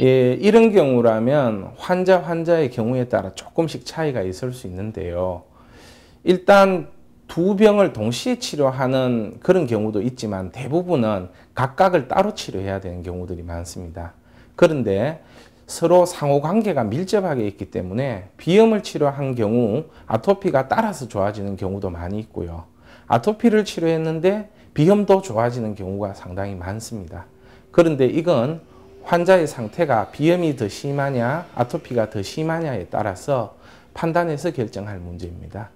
예, 이런 경우라면 환자 환자의 경우에 따라 조금씩 차이가 있을 수 있는데요. 일단 두 병을 동시에 치료하는 그런 경우도 있지만 대부분은 각각을 따로 치료해야 되는 경우들이 많습니다. 그런데 서로 상호 관계가 밀접하게 있기 때문에 비염을 치료한 경우 아토피가 따라서 좋아지는 경우도 많이 있고요. 아토피를 치료했는데 비염도 좋아지는 경우가 상당히 많습니다. 그런데 이건 환자의 상태가 비염이 더 심하냐, 아토피가 더 심하냐에 따라서 판단해서 결정할 문제입니다.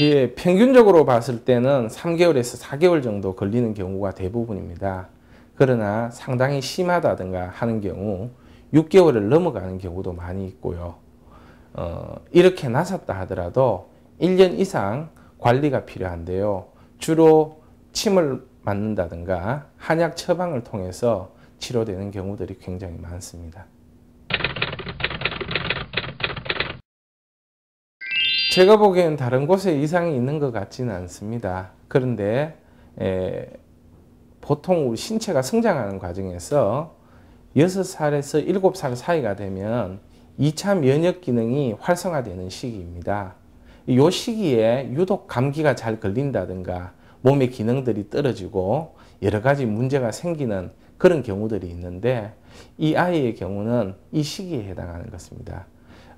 예, 평균적으로 봤을 때는 3개월에서 4개월 정도 걸리는 경우가 대부분입니다. 그러나 상당히 심하다든가 하는 경우 6개월을 넘어가는 경우도 많이 있고요. 어, 이렇게 나섰다 하더라도 1년 이상 관리가 필요한데요. 주로 침을 맞는다든가 한약 처방을 통해서 치료되는 경우들이 굉장히 많습니다. 제가 보기엔 다른 곳에 이상이 있는 것 같지는 않습니다. 그런데 에, 보통 우리 신체가 성장하는 과정에서 6살에서 7살 사이가 되면 2차 면역 기능이 활성화되는 시기입니다. 이 시기에 유독 감기가 잘 걸린다든가 몸의 기능들이 떨어지고 여러 가지 문제가 생기는 그런 경우들이 있는데 이 아이의 경우는 이 시기에 해당하는 것입니다.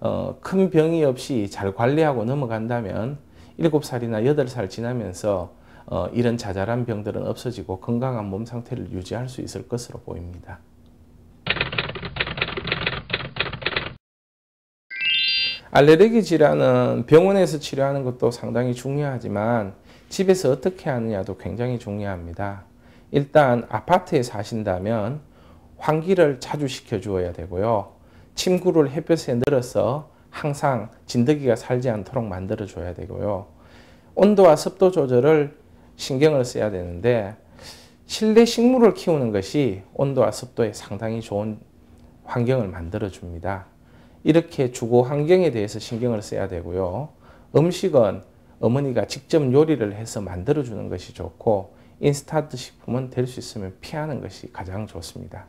어, 큰 병이 없이 잘 관리하고 넘어간다면 7살이나 8살 지나면서 어, 이런 자잘한 병들은 없어지고 건강한 몸 상태를 유지할 수 있을 것으로 보입니다. 알레르기 질환은 병원에서 치료하는 것도 상당히 중요하지만 집에서 어떻게 하느냐도 굉장히 중요합니다. 일단 아파트에 사신다면 환기를 자주 시켜 주어야 되고요. 침구를 햇볕에 늘어서 항상 진드기가 살지 않도록 만들어 줘야 되고요. 온도와 습도 조절을 신경을 써야 되는데 실내 식물을 키우는 것이 온도와 습도에 상당히 좋은 환경을 만들어 줍니다. 이렇게 주거 환경에 대해서 신경을 써야 되고요. 음식은 어머니가 직접 요리를 해서 만들어 주는 것이 좋고 인스타트 식품은 될 수 있으면 피하는 것이 가장 좋습니다.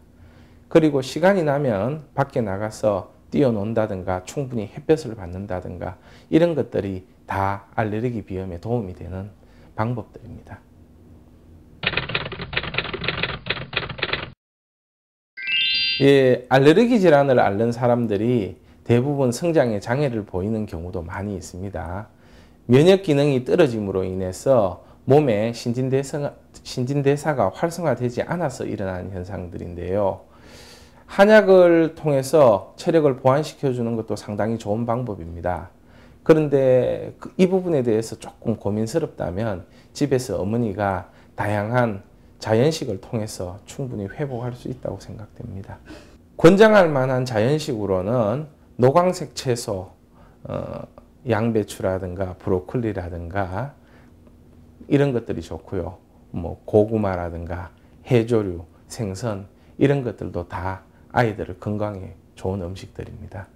그리고 시간이 나면 밖에 나가서 뛰어논다든가 충분히 햇볕을 받는다든가 이런 것들이 다 알레르기 비염에 도움이 되는 방법들입니다. 예, 알레르기 질환을 앓는 사람들이 대부분 성장에 장애를 보이는 경우도 많이 있습니다. 면역 기능이 떨어짐으로 인해서 몸에 신진대사, 신진대사가 활성화되지 않아서 일어나는 현상들인데요. 한약을 통해서 체력을 보완시켜 주는 것도 상당히 좋은 방법입니다. 그런데 그이 부분에 대해서 조금 고민스럽다면 집에서 어머니가 다양한 자연식을 통해서 충분히 회복할 수 있다고 생각됩니다. 권장할 만한 자연식으로는 노광색 채소, 어, 양배추라든가 브로콜리라든가 이런 것들이 좋고요. 뭐 고구마라든가 해조류, 생선 이런 것들도 다 아이들을 건강에 좋은 음식들입니다.